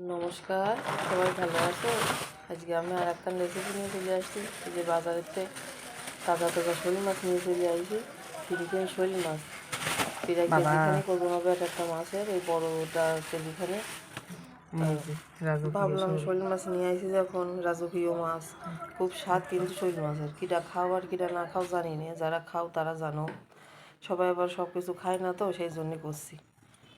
নমস্কার সবাই ভালো আছো? আজকে আমি আর একটা রেসিপি নিয়ে চলে আসছি। যে বাজারেতে তাজা তাজা শোল মাছ নিয়ে চলে আসছি। ফিরিপিন শোল মাছ। প্রায় কেজিখানে ওজন হবে এক একটা মাছের এই বড়টা কেজিখানে ভাবলাম শোল মাছ নিয়ে আসি যখন রাজকীয় মাছ। খুব স্বাদ কিন্তু শোল মাছের। কিটা খাও আর কিটা না খাও জানি না। যারা খাও তারা জানো। সবাই আবার সব কিছু খায় না তো সেই জন্যই করছি।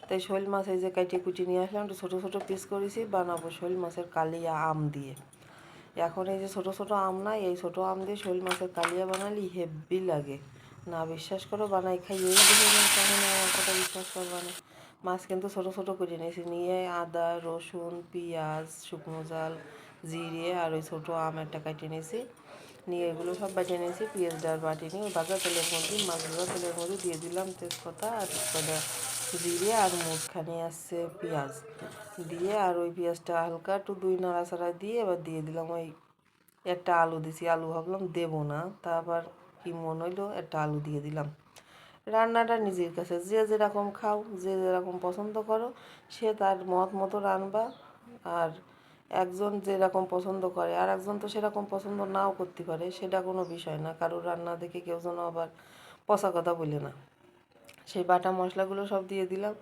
তাই শোল মাছ এই যে কাটিয়ে কুটি নিয়ে আসলাম, একটু ছোটো ছোটো পিস করেছি, বানাবো শোল মাছের কালিয়া আম দিয়ে। এখন এই যে ছোটো ছোটো আম নাই, এই ছোটো আম দিয়ে শোল মাছের কালিয়া বানালি হেভি লাগে। না বিশ্বাস করো বানাই খাই, এই কথা বিশ্বাস করবা না। মাছ কিন্তু ছোটো ছোটো করে নিয়েছি নিয়ে আদা, রসুন, পেঁয়াজ, শুকনো জাল, জিরে আর ওই ছোটো আম একটা কাটিয়ে নিয়েছি নিয়ে এগুলো সব বাটিয়ে নিয়েছি পেঁয়াজটা ডাল বাটি নিয়ে ভাজা তেলের মধ্যে, মাছ ভাজা তেলের মধ্যে দিয়ে দিলাম তেজপাতা আর তেজপাতা দিয়ে আর মুখখানে আসছে পেঁয়াজ। দিয়ে আর ওই পেঁয়াজটা হালকা একটু দুই নাড়াচাড়া দিয়ে এবার দিয়ে দিলাম ওই একটা আলু দিছি, আলু ভাবলাম দেবো না। তারপর কি মনে হইল, একটা আলু দিয়ে দিলাম। রান্নাটা নিজের কাছে, যে যেরকম খাও, যে যেরকম পছন্দ করো, সে তার মত মতো রান্নবা আর একজন যেরকম পছন্দ করে, আর একজন তো সেরকম পছন্দ নাও করতে পারে, সেটা কোনো বিষয় না। কারোর রান্না দেখে কেউ যেন আবার পচা কথা বলে না। সেই বাটা মশলাগুলো সব দিয়ে দিলাম।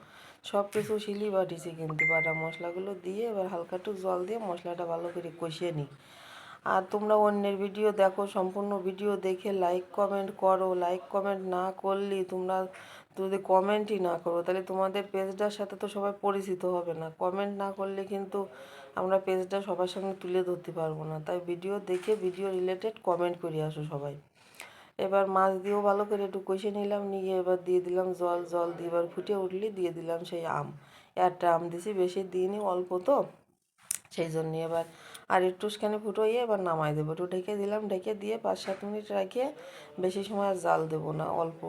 সব কিছু শিলি বাটিছি কিন্তু, বাটা মশলাগুলো দিয়ে এবার হালকা একটু জল দিয়ে মশলাটা ভালো করে কষিয়ে নিই। আর তোমরা অন্যের ভিডিও দেখো, সম্পূর্ণ ভিডিও দেখে লাইক কমেন্ট করো। লাইক কমেন্ট না করলে তোমরা যদি কমেন্টই না করো, তাহলে তোমাদের পেজটার সাথে তো সবাই পরিচিত হবে না। কমেন্ট না করলে কিন্তু আমরা পেজটা সবার সঙ্গে তুলে ধরতে পারব না। তাই ভিডিও দেখে ভিডিও রিলেটেড কমেন্ট করে আসো সবাই। এবার মাছ দিয়েও ভালো করে একটু কষে নিলাম, নিয়ে এবার দিয়ে দিলাম জল জল দিয়ে এবার ফুটে উঠলে দিয়ে দিলাম সেই আম। একটা আম দিছি, বেশি দিইনি, অল্প তো। সেই জন্য এবার আর একটুখানি ফুটোইয়ে এবার নামাই দেবো। একটু ঢেকে দিলাম, ঢেকে দিয়ে পাঁচ সাত মিনিট রেখে বেশি সময় আর জাল দেবো না। অল্প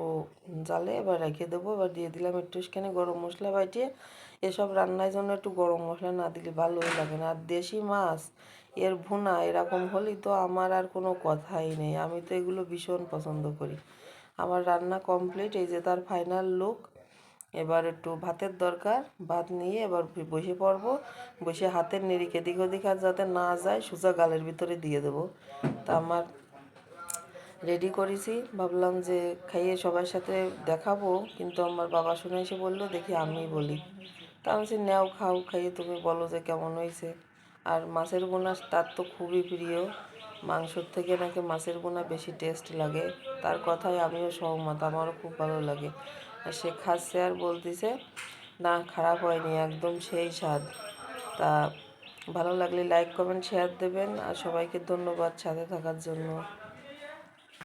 জালে এবার রেখে দেবো। এবার দিয়ে দিলাম একটুখানি গরম মশলা বাটিয়ে এসব রান্নার জন্য একটু গরম মশলা না দিলে ভালোই লাগে না। আর দেশি মাছ, এর ভুনা এরকম হলেই তো আমার আর কোনো কথাই নেই। আমি তো এগুলো ভীষণ পছন্দ করি। আমার রান্না কমপ্লিট এই যে তার ফাইনাল লুক এবার একটু ভাতের দরকার। ভাত নিয়ে এবার বসে পড়ব। বসে হাতের নিরিখ এদিক ওদিক আর যাতে না যায়, সোজা গালের ভিতরে দিয়ে দেবো। তা আমার রেডি করেছি। ভাবলাম যে খাইয়ে সবার সাথে দেখাবো। কিন্তু আমার বাবা শুনে এসে বলল, দেখি আমি বলি। তা আমি বলছি, নেও খাও, খাইয়ে তুমি বলো যে কেমন হয়েছে। আর মাছের বোনা তার তো খুবই প্রিয়। মাংসর থেকে নাকি মাছের বোনা বেশি টেস্ট লাগে। তার কথায় আমিও সহমত, আমারও খুব ভালো লাগে। আর সে খাচ্ছে আর বলতেছে, না, খারাপ হয়নি, একদম সেই স্বাদ। তা ভালো লাগলে লাইক কমেন্ট শেয়ার দেবেন। আর সবাইকে ধন্যবাদ সাথে থাকার জন্য।